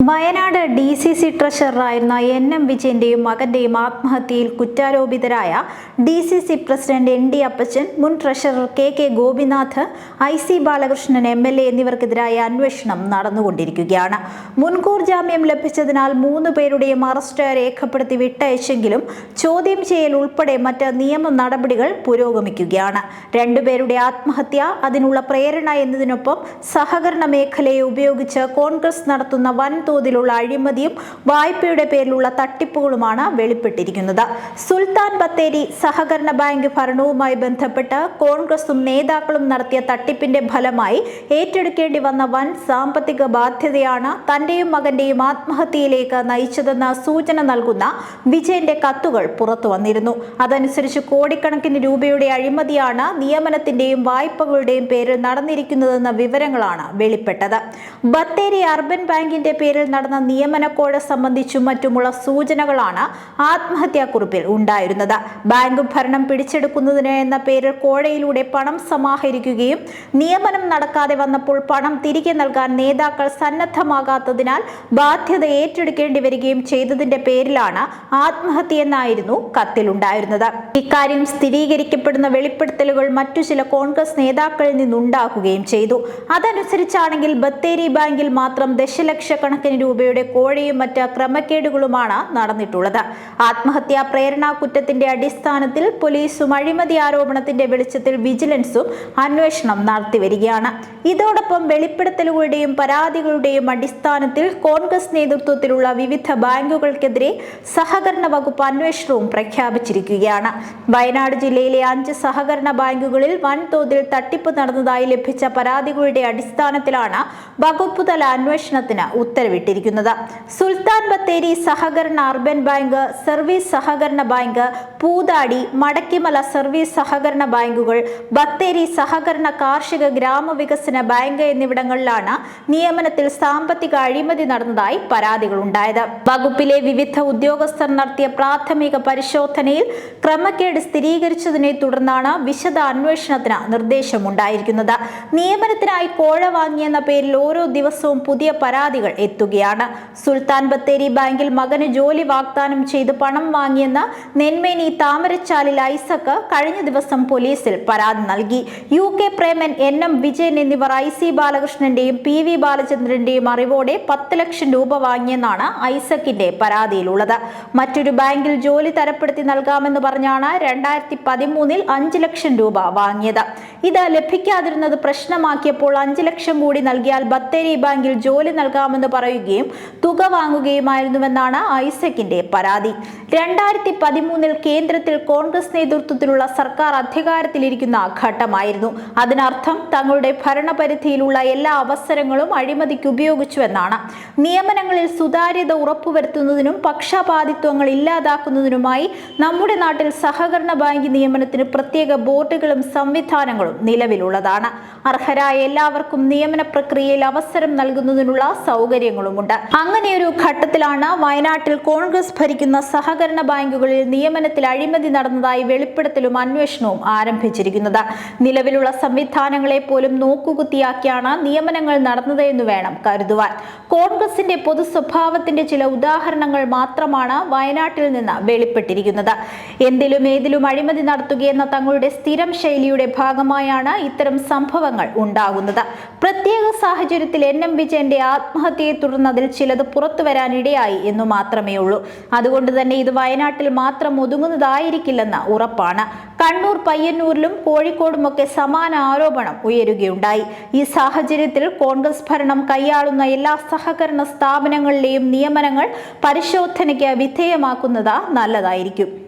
Wayanad D C C ട്രഷററായിരുന്ന N M വിജയന്റെയും മകന്റെയും ആത്മഹത്യയിൽ കുറ്റാരോപിതരായ D C C president N D Appachan മുൻ treasurer K K Gopinath I C Balakrishnan M L A എന്നിവർക്കെതിരായ അന്വേഷണം നടന്നുകൊണ്ടിരിക്കുകയാണ്. മുൻകൂർ ജാമ്യം ലഭിച്ചതിനാൽ മൂന്ന് പേരുടെയും അറസ്റ്റ് രേഖപ്പെടുത്തി വിട്ടയച്ചെങ്കിലും ചോദ്യം ചെയ്യൽ ഉൾപ്പെടെ മറ്റ് നിയമ നടപടികൾ പുരോഗമിക്കുകയാണ്. രണ്ടുപേരുടെ ആത്മഹത്യ അതിനുള്ള പ്രേരണ എന്നതിനൊപ്പം സഹകരണ മേഖലയെ ഉപയോഗിച്ച് കോൺഗ്രസ് നടത്തുന്ന വൻതോതിലുള്ള അഴിമതിയും വായ്പയുടെ പേരിലുള്ള തട്ടിപ്പുകളുമാണ് വെളിപ്പെട്ടിരിക്കുന്നത്. സുൽത്താൻ ബത്തേരി സഹകരണ ബാങ്ക് ഭരണവുമായി ബന്ധപ്പെട്ട് കോൺഗ്രസും നേതാക്കളും നടത്തിയ തട്ടിപ്പിന്റെ ഫലമായി ഏറ്റെടുക്കേണ്ടി വന്ന വൻ സാമ്പത്തിക ബാധ്യതയാണ് തന്റെയും മകന്റെയും ആത്മഹത്യയിലേക്ക് നയിച്ചതെന്ന സൂചന നൽകുന്ന വിജയന്റെ കത്തുകൾ പുറത്തു വന്നിരുന്നു. അതനുസരിച്ച് കോടിക്കണക്കിന് രൂപയുടെ അഴിമതിയാണ് നിയമനത്തിന്റെയും വായ്പകളുടെയും പേരിൽ നടന്നിരിക്കുന്നതെന്ന വിവരങ്ങളാണ് വെളിപ്പെട്ടത്. ബത്തേരി അർബൻ ബാങ്കിന്റെ പേരിൽ നടന്ന നിയമനക്കോഴ സംബന്ധിച്ചും മറ്റുമുള്ള സൂചനകളാണ് ആത്മഹത്യാക്കുറിപ്പിൽ ഉണ്ടായിരുന്നത്. ബാങ്ക് ഭരണം പിടിച്ചെടുക്കുന്നതിന് എന്ന പേരിൽ കോഴയിലൂടെ പണം സമാഹരിക്കുകയും നിയമനം നടക്കാതെ വന്നപ്പോൾ പണം തിരികെ നൽകാൻ നേതാക്കൾ സന്നദ്ധമാകാത്തതിനാൽ ബാധ്യത ഏറ്റെടുക്കേണ്ടി വരികയും ചെയ്തതിന്റെ പേരിലാണ് ആത്മഹത്യയെന്നായിരുന്നു കത്തിലുണ്ടായിരുന്നത്. ഇക്കാര്യം സ്ഥിരീകരിക്കപ്പെടുന്ന വെളിപ്പെടുത്തലുകൾ മറ്റു ചില കോൺഗ്രസ് നേതാക്കളിൽ നിന്നുണ്ടാകുകയും ചെയ്തു. അതനുസരിച്ചാണെങ്കിൽ ബത്തേരി ബാങ്കിൽ മാത്രം ദശലക്ഷക്കണക്കിന് രൂപയുടെ കോഴയും മറ്റ് ക്രമക്കേടുകളുമാണ് നടന്നിട്ടുള്ളത്. ആത്മഹത്യാ പ്രേരണാ കുറ്റത്തിന്റെ അടിസ്ഥാനത്തിൽ പോലീസും അഴിമതി ആരോപണത്തിന്റെ വെളിച്ചത്തിൽ വിജിലൻസും അന്വേഷണം നടത്തിവരികയാണ് ഇതോടൊപ്പം വെളിപ്പെടുത്തലുകളുടെയും പരാതികളുടെയും അടിസ്ഥാനത്തിൽ കോൺഗ്രസ് നേതൃത്വത്തിലുള്ള വിവിധ ബാങ്കുകൾക്കെതിരെ സഹകരണ വകുപ്പ് അന്വേഷണവും പ്രഖ്യാപിച്ചിരിക്കുകയാണ്. വയനാട് ജില്ലയിലെ അഞ്ച് സഹകരണ ബാങ്കുകളിൽ വൻതോതിൽ തട്ടിപ്പ് നടന്നതായി ലഭിച്ച പരാതികളുടെ അടിസ്ഥാനത്തിലാണ് വകുപ്പ് അന്വേഷണത്തിന് അന്വേഷണത്തിന് ഉത്തരവിട്ടിരിക്കുന്നത് സുൽത്താൻ ബത്തേരി സഹകരണ അർബൻ ബാങ്ക് സർവീസ് സഹകരണ ബാങ്ക് പൂതാടി മടക്കിമല സർവീസ് സഹകരണ ബാങ്കുകൾ ബത്തേരി സഹകരണ കാർഷിക ഗ്രാമവികസന ബാങ്ക് എന്നിവിടങ്ങളിലാണ് നിയമനത്തിൽ സാമ്പത്തിക അഴിമതി നടന്നതായി പരാതികളുണ്ടായത് വകുപ്പിലെ വിവിധ ഉദ്യോഗസ്ഥർ നടത്തിയ പ്രാഥമിക പരിശോധനയിൽ ക്രമക്കേട് സ്ഥിരീകരിച്ചതിനെ തുടർന്നാണ് വിശദ അന്വേഷണത്തിന് നിർദ്ദേശമുണ്ടായിരിക്കുന്നത്. നിയമനത്തിനായി കോഴ വാങ്ങിയെന്ന പേരിൽ ഓരോ ദിവസവും പുതിയ പരാതികൾ എത്തുകയാണ് സുൽത്താൻ ബത്തേരി ബാങ്കിൽ മകന് ജോലി വാഗ്ദാനം ചെയ്ത് പണം വാങ്ങിയെന്ന് നെന്മേനി താമരച്ചാലിൽ ഐസക്ക് കഴിഞ്ഞ ദിവസം പോലീസിൽ പരാതി നൽകി. U K Preman N M Vijayan എന്നിവർ ഐ സി ബാലകൃഷ്ണന്റെയും പി വി ബാലചന്ദ്രന്റെയും അറിവോടെ പത്ത് ലക്ഷം രൂപ വാങ്ങിയെന്നാണ് ഐസക്കിന്റെ പരാതിയിലുള്ളത്. മറ്റൊരു ബാങ്കിൽ ജോലി തരപ്പെടുത്തി നൽകാമെന്ന് പറഞ്ഞാണ് രണ്ടായിരത്തി പതിമൂന്നിൽ അഞ്ച് ലക്ഷം രൂപ വാങ്ങിയത്. ഇത് ലഭിക്കാതിരുന്നത് പ്രശ്നമാക്കിയപ്പോൾ അഞ്ച് ലക്ഷം കൂടി നൽകിയാൽ ബത്തേരി ബാങ്കിൽ ജോലി നൽകാമെന്ന് പറയുകയും തുക വാങ്ങുകയുമായിരുന്നുവെന്നാണ് ഐസക്കിന്റെ പരാതി. രണ്ടായിരത്തി പതിമൂന്നിൽ കേന്ദ്രത്തിൽ കോൺഗ്രസ് നേതൃത്വത്തിലുള്ള സർക്കാർ അധികാരത്തിലിരിക്കുന്ന ഘട്ടമായിരുന്നു. അതിനർത്ഥം തങ്ങളുടെ ഭരണപരിധിയിലുള്ള എല്ലാ അവസരങ്ങളും അഴിമതിക്ക് ഉപയോഗിച്ചുവെന്നാണ്. നിയമനങ്ങളിൽ സുതാര്യത ഉറപ്പുവരുത്തുന്നതിനും പക്ഷപാതിത്വങ്ങൾ ഇല്ലാതാക്കുന്നതിനുമായി നമ്മുടെ നാട്ടിൽ സഹകരണ ബാങ്ക് നിയമനത്തിന് പ്രത്യേക ബോർഡുകളും സംവിധാനങ്ങളും നിലവിലുള്ളതാണ്. അർഹരായ എല്ലാവർക്കും നിയമന പ്രക്രിയയിൽ അവസരം നൽകുന്നതിനുള്ള സൗകര്യങ്ങളുമുണ്ട് അങ്ങനെയൊരു ഘട്ടത്തിലാണ് വയനാട്ടിൽ കോൺഗ്രസ് ഭരിക്കുന്ന സഹകരണ ബാങ്കുകളിൽ നിയമനത്തിൽ അഴിമതി നടന്നതായി വെളിപ്പെടുത്തലും അന്വേഷണവും ആരംഭിച്ചിരിക്കുന്നത്. നിലവിലുള്ള സംവിധാനങ്ങളെ പോലും നോക്കുകുത്തിയാക്കിയാണ് നിയമനങ്ങൾ നടന്നത് എന്ന് വേണം കരുതുവാൻ. കോൺഗ്രസിന്റെ പൊതു സ്വഭാവത്തിന്റെ ചില ഉദാഹരണങ്ങൾ മാത്രമാണ് വയനാട്ടിൽ നിന്ന് വെളിപ്പെട്ടിരിക്കുന്നത്. എന്തിലും ഏതിലും അഴിമതി നടത്തുകയെന്ന തങ്ങളുടെ സ്ഥിരം ശൈലിയുടെ ഭാഗമായാണ് ഇത്തരം സംഭവങ്ങൾ ഉണ്ടാകുന്നത്. പ്രത്യേക സാഹചര്യത്തിൽ എൻ. എം. വിജയന്റെ ആത്മഹത്യയെ തുടർന്ന് അതിൽ ചിലത് പുറത്തു വരാനിടയായി എന്നു മാത്രമേ ഉള്ളൂ. അതുകൊണ്ട് തന്നെ ഇത് വയനാട്ടിൽ മാത്രം ഒതുങ്ങുന്നതായിരിക്കില്ലെന്ന ഉറപ്പാണ്. കണ്ണൂർ പയ്യന്നൂരിലും കോഴിക്കോടുമൊക്കെ സമാന ആരോപണം ഉയരുകയുണ്ടായി. ഈ സാഹചര്യത്തിൽ കോൺഗ്രസ് ഭരണം കൈയാളുന്ന എല്ലാ സഹകരണ സ്ഥാപനങ്ങളിലെയും നിയമനങ്ങൾ പരിശോധനയ്ക്ക് വിധേയമാക്കുന്നത് നല്ലതായിരിക്കും.